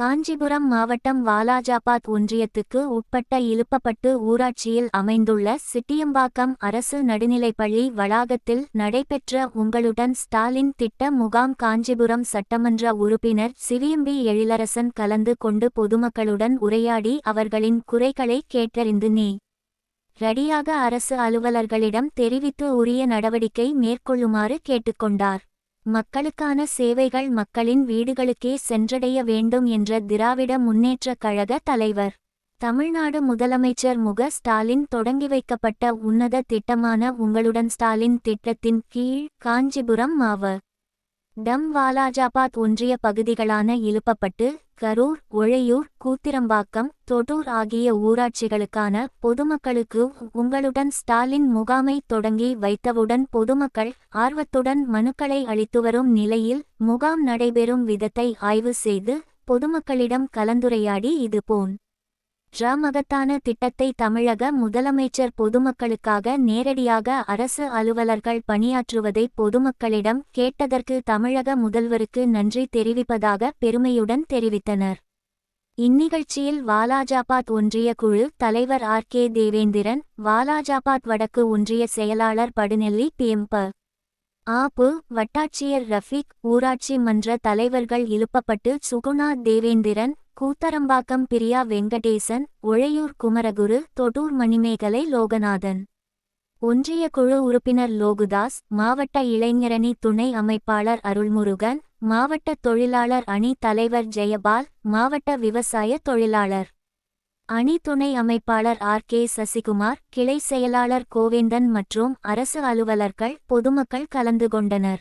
காஞ்சிபுரம் மாவட்டம் வாலாஜாபாத் ஒன்றியத்துக்கு உட்பட்ட இழுப்பப்பட்டு ஊராட்சியில் அமைந்துள்ள சிட்டியம்பாக்கம் அரசு நடுநிலைப்பள்ளி வளாகத்தில் நடைபெற்ற உங்களுடன் ஸ்டாலின் திட்ட முகாம் காஞ்சிபுரம் சட்டமன்ற உறுப்பினர் சிவியம்பி எழிலரசன் கலந்து கொண்டு பொதுமக்களுடன் உரையாடி அவர்களின் குறைகளை கேட்டறிந்து நீ. ரெடியாக அரசு அலுவலர்களிடம் தெரிவித்து உரிய நடவடிக்கை மேற்கொள்ளுமாறு கேட்டுக்கொண்டார். மக்களுக்கான சேவைகள் மக்களின் வீடுகளுக்கே சென்றடைய வேண்டும் என்ற திராவிட முன்னேற்றக் கழக தலைவர். தமிழ்நாடு முதலமைச்சர் முக ஸ்டாலின் தொடங்கி வைக்கப்பட்ட உன்னத திட்டமான உங்களுடன் ஸ்டாலின் திட்டத்தின் கீழ் காஞ்சிபுரம் மாவ. டம் வாலாஜாபாத் ஒன்றிய பகுதிகளான இலுப்பப்பட்டு கரூர் ஒழையூர் கூத்திரம்பாக்கம் தொடூர் ஆகிய ஊராட்சிகளுக்கான பொதுமக்களுக்கு உங்களுடன் ஸ்டாலின் முகாமை தொடங்கி வைத்தவுடன் பொதுமக்கள் ஆர்வத்துடன் மனுக்களை அளித்து வரும் நிலையில் முகாம் நடைபெறும் விதத்தை ஆய்வு செய்து பொதுமக்களிடம் கலந்துரையாடி இதுபோன் ர மகத்தான திட்டத்தை தமிழக முதலமைச்சர் பொதுமக்களுக்காக நேரடியாக அரசு அலுவலர்கள் பணியாற்றுவதை பொதுமக்களிடம் கேட்டதற்கு தமிழக முதல்வருக்கு நன்றி தெரிவிப்பதாக பெருமையுடன் தெரிவித்தனர். இந்நிகழ்ச்சியில் வாலாஜாபாத் ஒன்றிய குழு தலைவர் ஆர் கே தேவேந்திரன் வாலாஜாபாத் வடக்கு ஒன்றிய செயலாளர் படுநெல்லி பேம்பர் ஆபு வட்டாட்சியர் ரஃபீக் ஊராட்சி மன்ற தலைவர்கள் இழுப்பப்பட்டு சுகுணா தேவேந்திரன் கூத்தரம்பாக்கம் பிரியா வெங்கடேசன் ஒழையூர் குமரகுரு தொடூர் மணிமேகலை லோகநாதன். ஒன்றிய குழு உறுப்பினர் லோகுதாஸ் மாவட்ட இளைஞரணி துணை அமைப்பாளர் அருள்முருகன் மாவட்ட தொழிலாளர் அணி தலைவர் ஜெயபால் மாவட்ட விவசாய தொழிலாளர். அணி துணை அமைப்பாளர் ஆர். கே. சசிகுமார் கிளை செயலாளர் கோவேந்தன் மற்றும் அரசு அலுவலர்கள் பொதுமக்கள் கலந்து கொண்டனர்.